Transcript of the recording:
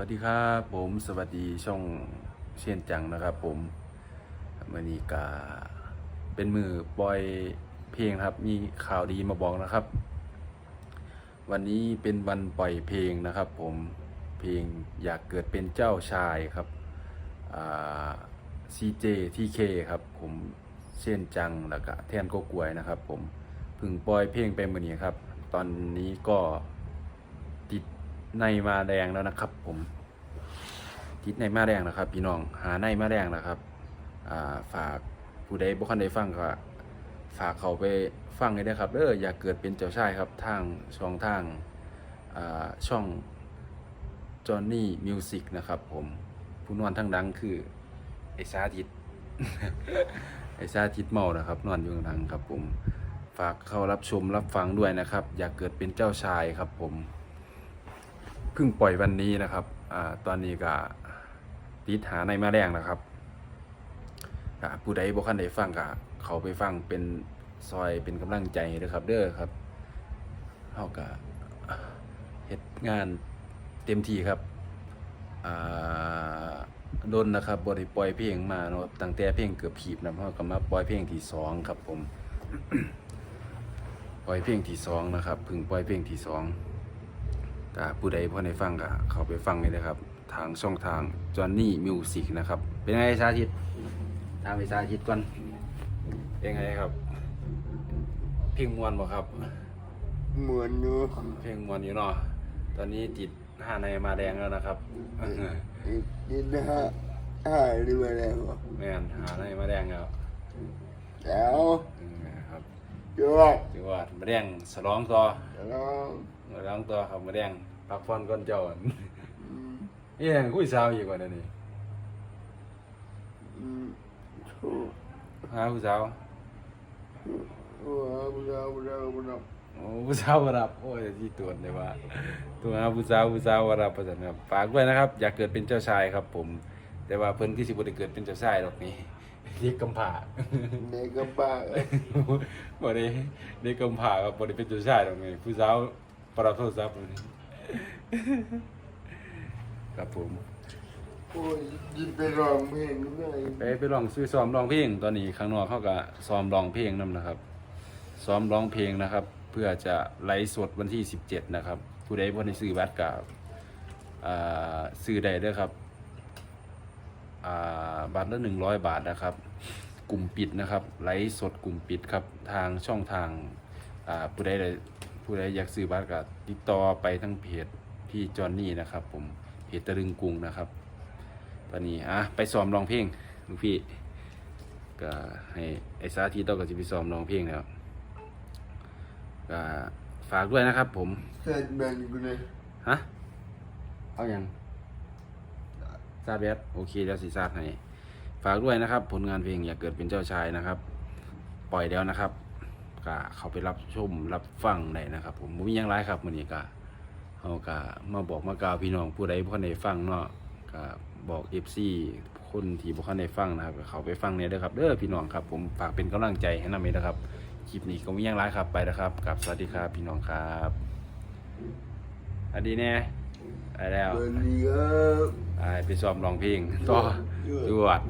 วัสดีครับผมสวัสดีช่องเชียนจังนะครับ ผมมื่อนี้กาเป็นมือปล่อยเพลงครับ มีข่าวดีมาบอกนะครับ วันนี้เป็นวันปล่อยเพลงนะครับ ผมเพลงอยากเกิดเป็นเจ้าชายครับซีเจทีเคครับ ผมเช่นจังแล้วก็แทนก็กลวยนะครับ ผมเพึ่งปล่อยเพลงไปมื่อนี้ครับ ตอนนี้ก็ ในมาแดงแล้วนะครับ ผมติดในมาแดงนะครับ พี่น้องหาในมาแดงนะครับาฝากผู้ใดบ่คันได้ฟังก็ฝากเขาไปฟังเลยนะครับเด้ออยากเกิดเป็นเจ้าชายครับทางช่องทางาช่องจอห์นนี่มิวสิกนะครับ ผมผู้นอนทั้งดังคือไอสาธิตไอสาธิตเมานะครับ นอนอยู่ข้างหลังครับ ผม ฝากเข้ารับชมรับฟังด้วยนะครับ อยากเกิดเป็นเจ้าชายครับผม เพิ่งปล่อยวันนี้นะครับอตอนนี้ก็ติดหาในมาแรงนะครับผู้ใดบ่คันได้ฟังก็เขาไปฟังเป็นซอยเป็นกำลังใจเด้อครับ เด้อครับเฮาก็เฮ็ดงานเต็มที่ครับโดนนะครับบ่ได้ปล่อยเพลงมาเนาะตั้งแต่เพลงเกือบผีบนะเฮาก็มาปล่อยเพลงที่สองครับผมปล่อยเพลงที่สองนะครับพิ่งปล่อยเพลงที่สอง ก็ผู้ใดพอในฟังก็เข้าไปฟังเลยนะครับ ทางช่องทางจอห์นนี่มิวสิกนะครับ เป็นไงสาธิตทางไปสาธิตก่อนเป็นไงครับ เพลงมวนบ่ครับเหมือนอยู่เพลงมวนอยู่เนาะตอนนี้ติดห้าในมาแดงแล้วนะครับยินฮะหายด้วยแล้วแม่นหาในมาแดงแล้วแล้วอืมครับ จวดถือว่ามาแดงสลองต่อแล้วมาร้องต่อครับมาแดงพักผ่อนก่อนเจ้าอั่นอืมนี่ยังคุยสาวอีกว่าเดี๋ยวนี้อืมถูกหาผู้สาวว้าวว้าวว้าวว้าวโอ้ผู้สาวมารับโอ้ยที่ตรวจเลยว่าตัวหาผู้สาวผู้สาวมารับประสานครับฝากด้วยนะครับ อยากเกิดเป็นเจ้าชายครับ ผม แต่ว่าเพิ่นคือสิบ่ได้เกิดเป็นเจ้าชายหรอกนี่ เด็กกำพร้าในกระบะบ่ได้เด็กกำพร้าครับบ่ได้เป็นเจ้าชายหรอกนี่ผู้สาวประรับโทรศัพท์นี่ครับผมโอ้ยยินไปร้องเพลงด้วยไปไปลองซื้อซ้อมร้องเพลงตอนนี้ข้างนอกเขาก็ซ้อมร้องเพลงนํนะครับซ้อมร้องเพลงนะครับ เพื่อจะไลฟ์สดวันที่ 17 นะครับ ผู้ใดบ่ได้ซื้อบัตรก็อ่าซื้อได้เด้อครับอ่า บัตรละ100บาทนะครับ กลุ่มปิดนะครับไลฟ์สดกลุ่มปิดครับทางช่องทางอ่าผู้ใดได้ผู้ใดอยากซื้อบัตรก็ติดต่อไปทั้งเพจพี่จอนนี่นะครับ ผมเพจตะลึงกรุงนะครับตอนนี้อะไปซ้อมร้องเพลงลูกพี่ก็ให้ไอ้สาธิตเราก็จะไปซ้อมร้องเพลงแล้วก็ฝากด้วยนะครับ ผมเสร็จแบ่งกูเลยฮะเอาอย่าง ซาเบสโอเคเดี๋ยวสีซาดให้ฝากด้วยนะครับ ผลงานเพลงอย่าเกิดเป็นเจ้าชายนะครับ ปล่อยแล้วนะครับก็เขาไปรับชมรับฟังได้นะครับ ผมมียังไรครับมือนี้ก็เฮาก็มาบอกมากล่าวพี่น้องผู้ใดบ่ทันได้ฟังเนาะก็บอก FC คนที่บ่ทันได้ฟังนะครับ เขาไปฟังเนี่ยด้ครับเด้อพี่น้องครับ ผมฝากเป็นกำลังใจให้นำเลยนะครับคลิปนี้ก็มียังไรครับไปนะครับกับสวัสดีครับพี่น้องครับอันดีแน่ ไปแล้วไปไซ้อมร้องเพลงต่อจวด